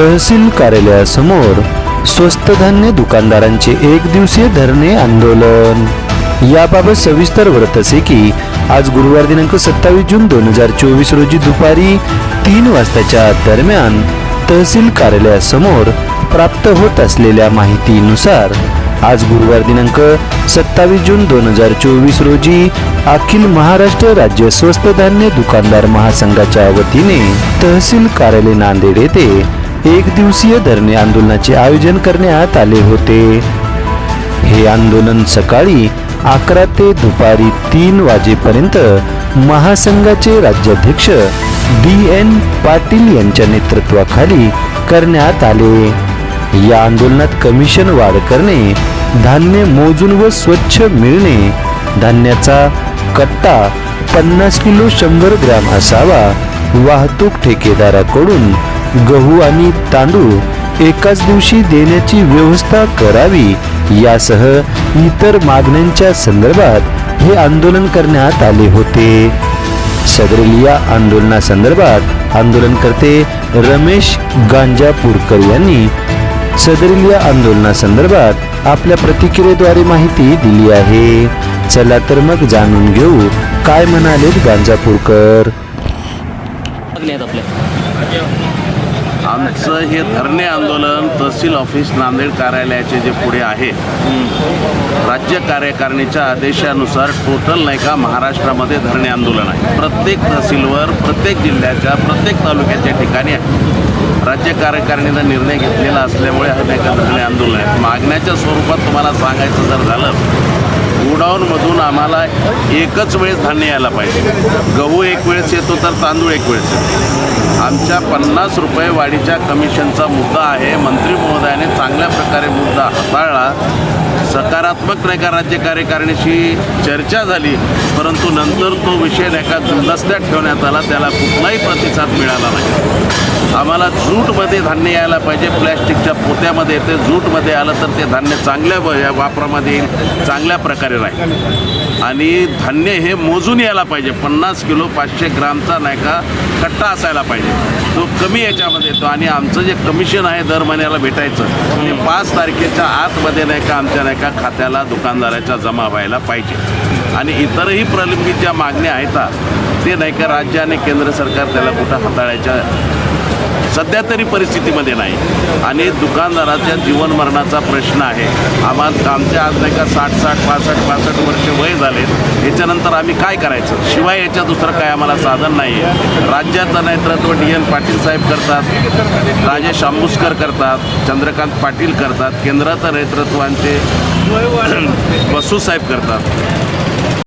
तहसील कार्यालयासमोर स्वस्त धान्य दुकानदारांचे एक दिवसीय धरणे आंदोलन. याबाबत सविस्तर वृत्त असे की आज गुरुवार दिनांक सत्तावीस जून दोन हजार चोवीस रोजी दुपारी तीन वाजताच्या दरम्यान तहसील कार्यालयासमोर प्राप्त होत असलेल्या माहितीनुसार आज गुरुवार दिनांक सत्तावीस जून दोन हजार चोवीस रोजी अखिल महाराष्ट्र राज्य स्वस्त धान्य दुकानदार महासंघाच्या वतीने तहसील कार्यालय नांदेड येथे एक दिवसीय धरणे आंदोलनाचे आयोजन करण्यात आले होते. हे आंदोलन सकाळी अकरा ते दुपारी तीन वाजेपर्यंत महासंघाचे राज्याध्यक्ष डी एन पाटील यांच्या नेतृत्वाखाली करण्यात आले. या आंदोलनात कमिशन वाढ करणे धान्य मोजून व स्वच्छ मिळणे धान्याचा कट्टा पन्नास किलो शंभर ग्रॅम असावा वाहतूक ठेकेदाराकडून गहू आणि तांदूळ एकाच दिवशी देण्याची व्यवस्था करावी. यासह इतर मागण्यांच्या संदर्भात हे आंदोलन करण्यात आले होते. सदरील आंदोलनासंदर्भात आंदोलनकर्ते रमेश गांजापूरकर यांनी सदरील आंदोलनासंदर्भात आपल्या प्रतिक्रियेद्वारे माहिती दिली आहे. चला तर मग जाणून घेऊ काय म्हणालेत गांजापूरकर. आमचं हे धरणे आंदोलन तहसील ऑफिस नांदेड कार्यालयाचे जे पुढे आहे राज्य कार्यकारिणीच्या आदेशानुसार टोटल नाही का महाराष्ट्रामध्ये धरणे आंदोलन आहे. प्रत्येक तहसीलवर प्रत्येक जिल्ह्याच्या प्रत्येक तालुक्याच्या ठिकाणी आहे. राज्य कार्यकारिणीनं निर्णय घेतलेला असल्यामुळे हा नाही का धरणे आंदोलन आहे. मागण्याच्या स्वरूपात तुम्हाला सांगायचं जर झालं गोडाऊनमधून आम्हाला एकच वेळेस धान्य यायला पाहिजे. गहू एक वेळेस येतो तर तांदूळ एक वेळेस येतो. आमच्या पन्नास रुपये वाढीच्या कमिशनचा मुद्दा आहे. मंत्री महोदयाने चांगल्या प्रकारे मुद्दा हाताळला. सकारात्मक नाही का राज्य कार्यकारिणीशी चर्चा झाली परंतु नंतर तो विषय नाही का गुलदस्त्यात ठेवण्यात आला. त्याला कुठलाही प्रतिसाद मिळाला नाही. आम्हाला जूटमध्ये धान्य यायला पाहिजे. प्लॅस्टिकच्या पोत्यामध्ये येते जूटमध्ये आलं तर ते धान्य चांगल्या वापरामध्ये येईल. चांगल्या प्रकारे राहील. आणि धान्य हे मोजून यायला पाहिजे. पन्नास किलो पाचशे ग्रामचा नाही का कट्टा असायला पाहिजे. तो कमी याच्यामध्ये येतो. आणि आमचं जे कमिशन आहे दर महिन्याला भेटायचं ते पाच तारखेच्या आतमध्ये नाही का आमच्या नाही का खात्याला दुकानदाराच्या जमा व्हायला पाहिजे. आणि इतरही प्रलंबित ज्या मागण्या आहेत ते नाही का राज्य आणि केंद्र सरकार त्याला कुठं हाताळायच्या सध्या तरी परिस्थितीमध्ये नाही. आणि दुकानदाराच्या जीवन मरणाचा प्रश्न आहे. आम्हाला आमच्या आज नाही का साठ साठ पासष्ट पासष्ट वर्ष वय झाले. याच्यानंतर आम्ही काय करायचं? शिवाय याच्या दुसरं काय आम्हाला साधन नाही आहे राज्याचं नेतृत्व डी एन पाटील साहेब करतात. राजेश आंबुस्कर करतात. चंद्रकांत पाटील करतात. केंद्राचं नेतृत्वांचे बसू साहेब करतात.